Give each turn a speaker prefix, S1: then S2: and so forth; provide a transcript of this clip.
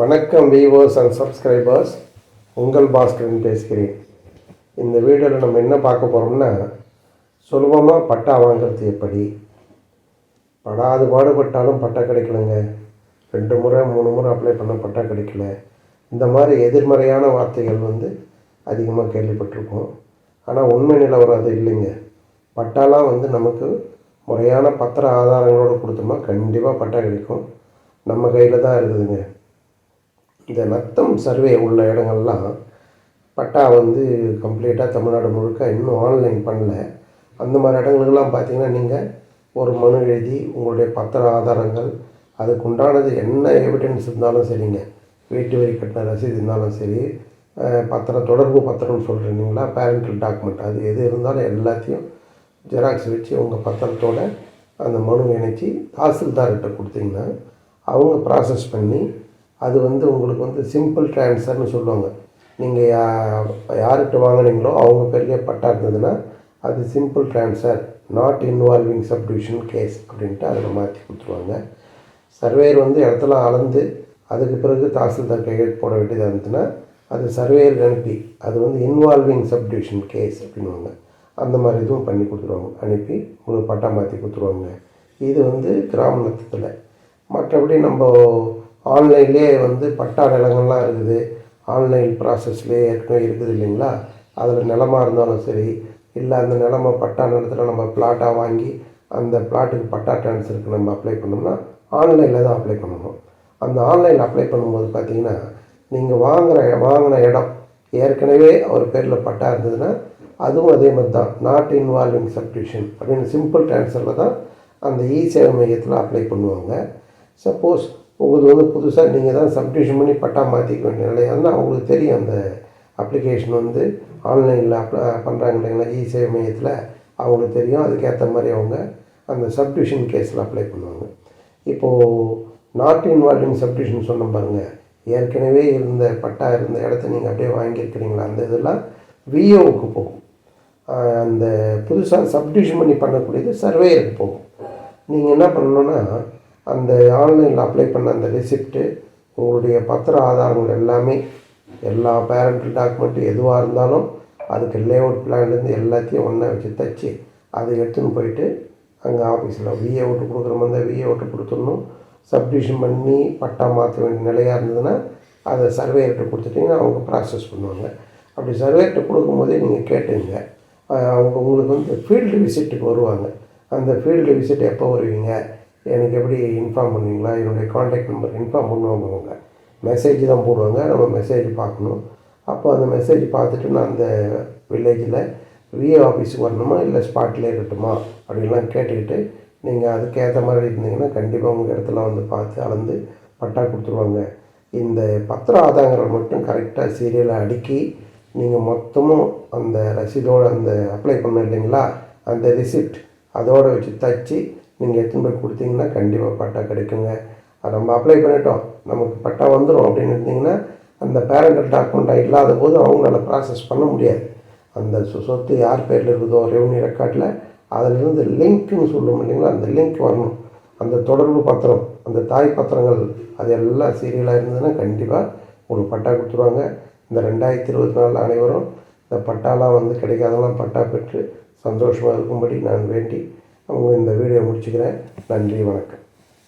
S1: வணக்கம் விவோஸ் and subscribers உங்கள் பாஸ்கரன் பேசுகிறேன். இந்த வீடியோவில் நம்ம என்ன பார்க்க போகிறோம்னா சுலபமாக பட்டா வாங்கிறது எப்படி? படாது பாடுபட்டாலும் பட்டா கிடைக்கலங்க. ரெண்டு முறை மூணு முறை அப்ளை பண்ண பட்டா கிடைக்கல. இந்த மாதிரி எதிர்மறையான வார்த்தைகள் வந்து அதிகமாக கேள்விப்பட்டிருக்கோம். ஆனால் உண்மை நிலவரம் அது இல்லைங்க. பட்டாலாம் வந்து நமக்கு முறையான பத்திர ஆதாரங்களோடு கொடுத்தோம்னா கண்டிப்பாக பட்டா கிடைக்கும். நம்ம கையில் தான் இருக்குதுங்க. இந்த நத்தம் சர்வே உள்ள இடங்கள்லாம் பட்டா வந்து கம்ப்ளீட்டாக தமிழ்நாடு முழுக்க இன்னும் ஆன்லைன் பண்ணல. அந்த மாதிரி இடங்களுக்கெல்லாம் பார்த்தீங்கன்னா நீங்கள் ஒரு மனு எழுதி உங்களுடைய பத்திர ஆதாரங்கள் அதுக்கு உண்டானது என்ன எவிடன்ஸ் இருந்தாலும் சரிங்க. வீட்டு வரி கட்டின ரசீது இருந்தாலும் சரி பத்திரம் தொடர்பு பத்திரம்னு சொல்கிறீங்களா பேரண்டல் டாக்குமெண்ட் அது எது இருந்தாலும் எல்லாத்தையும் ஜெராக்ஸ் வச்சு உங்கள் பத்திரத்தோட அந்த மனு இணைச்சி தாசில்தார்கிட்ட கொடுத்தீங்கன்னா அவங்க ப்ராசஸ் பண்ணி அது வந்து உங்களுக்கு வந்து சிம்பிள் ட்ரான்ஸ்ஃபர்னு சொல்லுவாங்க. நீங்கள் யா யார்கிட்ட வாங்குனீங்களோ அவங்க பெரிய பட்டா இருந்ததுன்னா அது simple transfer not involving subdivision case அப்படின்ட்டு அதில் மாற்றி கொடுத்துருவாங்க. சர்வேயர் வந்து இடத்துல அளந்து அதுக்கு பிறகு தாசில்தார் கையெழுத்து போட வேண்டியதாக இருந்துச்சுன்னா அது சர்வேயர் அனுப்பி அது வந்து இன்வால்விங் சப்டிவிஷன் கேஸ் அப்படின்வாங்க அந்த மாதிரி இதுவும் பண்ணி கொடுத்துருவாங்க. அனுப்பி உங்களுக்கு பட்டா மாற்றி கொடுத்துருவாங்க. இது வந்து கிராம நத்தத்தில் மற்றபடி நம்ம ஆன்லைன்லேயே வந்து பட்டா நிலங்கள்லாம் இருக்குது. ஆன்லைன் ப்ராசஸ்லேயே ஏற்கனவே இருக்குது இல்லைங்களா? அதில் நிலமாக இருந்தாலும் சரி இல்லை அந்த நிலமை பட்டா நிலத்தில் நம்ம பிளாட்டாக வாங்கி அந்த பிளாட்டுக்கு பட்டா ட்ரான்ஸ்ஃபருக்கு நம்ம அப்ளை பண்ணோம்னா ஆன்லைனில் தான் அப்ளை பண்ணணும். அந்த ஆன்லைனில் அப்ளை பண்ணும்போது பார்த்தீங்கன்னா நீங்கள் வாங்குகிற வாங்கின இடம் ஏற்கனவே ஒரு பேரில் பட்டா இருந்ததுன்னா அதுவும் அதே மாதிரி தான். நாட் இன்வால்விங் சப்டிவிஷன் அப்படின்னு சிம்பிள் ட்ரான்ஸ்ஃபரில் தான் அந்த இ சேவை மையத்தில் அப்ளை பண்ணுவாங்க. சப்போஸ் உங்களுக்கு வந்து புதுசாக நீங்கள் தான் சப்டிவிஷன் பண்ணி பட்டா மாற்றிக்க வேண்டிய நிலை இருந்தால் அவங்களுக்கு தெரியும் அந்த அப்ளிகேஷன் வந்து ஆன்லைனில் அப்ளை பண்ணுறாங்க இல்லைங்களா இ சேவை மையத்தில் அவங்களுக்கு தெரியும். அதுக்கேற்ற மாதிரி அவங்க அந்த சப்டிஷன் கேஸில் அப்ளை பண்ணுவாங்க. இப்போது நாட் இன்வால்விங் சப்டிஷன் சொன்ன பாருங்கள் ஏற்கனவே இருந்த பட்டா இருந்த இடத்த நீங்கள் அப்படியே வாங்கியிருக்கிறீங்களா? அந்த இதெல்லாம் விஓவுக்கு போகும். அந்த புதுசாக சப்டிவிஷன் பண்ணி பண்ணக்கூடியது சர்வேயருக்கு போகும். நீங்கள் என்ன பண்ணணுன்னா அந்த ஆன்லைனில் அப்ளை பண்ண அந்த ரெசிப்ட்டு உங்களுடைய பத்திர ஆதாரங்கள் எல்லாமே எல்லா பேரண்டல் டாக்குமெண்ட் எதுவாக இருந்தாலும் அதுக்கு லேஅவுட் பிளான்லேருந்து எல்லாத்தையும் ஒன்றா வச்சு தச்சு அதை எடுத்துன்னு போயிட்டு அங்கே ஆஃபீஸில் விஏ ஓட்டு கொடுக்குற மாதிரி விஏ ஓட்டு கொடுத்துடணும். சப்டிவிஷன் பண்ணி பட்டா மாற்ற வேண்டிய நிலையாக இருந்ததுன்னா அதை சர்வேயர்கிட்ட கொடுத்துட்டிங்கன்னா அவங்க ப்ராசஸ் பண்ணுவாங்க. அப்படி சர்வேயர்கிட்ட கொடுக்கும்போதே நீங்கள் கேட்டுங்க. அவங்க உங்களுக்கு வந்து ஃபீல்டு விசிட்டுக்கு வருவாங்க. அந்த ஃபீல்டு விசிட் எப்போ வருவீங்க? எனக்கு எப்படி இன்ஃபார்ம் பண்ணுவீங்களா? என்னுடைய காண்டாக்ட் நம்பர் இன்ஃபார்ம் பண்ணுவாங்க அவங்க மெசேஜ் தான் போடுவாங்க. நம்ம மெசேஜ் பார்க்கணும். அப்போ அந்த மெசேஜ் பார்த்துட்டு நான் அந்த வில்லேஜில் விஏ ஆஃபீஸுக்கு வரணுமா? இல்லை ஸ்பாட்லேயே இருக்கட்டுமா? அப்படின்லாம் கேட்டுக்கிட்டு நீங்கள் அதுக்கேற்ற மாதிரி இருந்தீங்கன்னா கண்டிப்பாக உங்கள் இடத்துல வந்து பார்த்து அளந்து பட்டா கொடுத்துருவாங்க. இந்த பத்திர ஆதாரங்கள் மட்டும் கரெக்டாக சீரியலை அடுக்கி நீங்கள் மொத்தமும் அந்த ரசீதோடு அந்த அப்ளை பண்ண இல்லைங்களா? அந்த ரிசிப்ட் அதோடு வச்சு தச்சு நீங்கள் எடுத்துன்னு போய் கொடுத்தீங்கன்னா கண்டிப்பாக பட்டா கிடைக்குங்க. அதை நம்ம அப்ளை பண்ணிட்டோம். நமக்கு பட்டா வந்துடும் அப்படின்னு இருந்தீங்கன்னா அந்த பேரண்டல் டாக்குமெண்ட் இல்லாத போது அவங்களால ப்ராசஸ் பண்ண முடியாது. அந்த சொ- சொத்து யார் பேரில் இருக்குதோ ரெவன்யூ ரெக்கார்டில் அதிலிருந்து லிங்க்னு சொல்லுவோம் இல்லைங்களா? அந்த லிங்க் வரணும். அந்த தொடர்பு பத்திரம் அந்த தாய் பத்திரங்கள் அது எல்லாம் சீரியலாக இருந்ததுன்னா கண்டிப்பாக உங்களுக்கு பட்டா கொடுத்துருவாங்க. இந்த ரெண்டாயிரத்தி இருபத்தி நாலில் அனைவரும் இந்த பட்டாலாம் வந்து கிடைக்காதவங்களாம் பட்டா பெற்று சந்தோஷமாக இருக்கும்படி நான் வேண்டி இந்த வீடியோ முடிச்சுக்கிறேன். நன்றி வணக்கம்.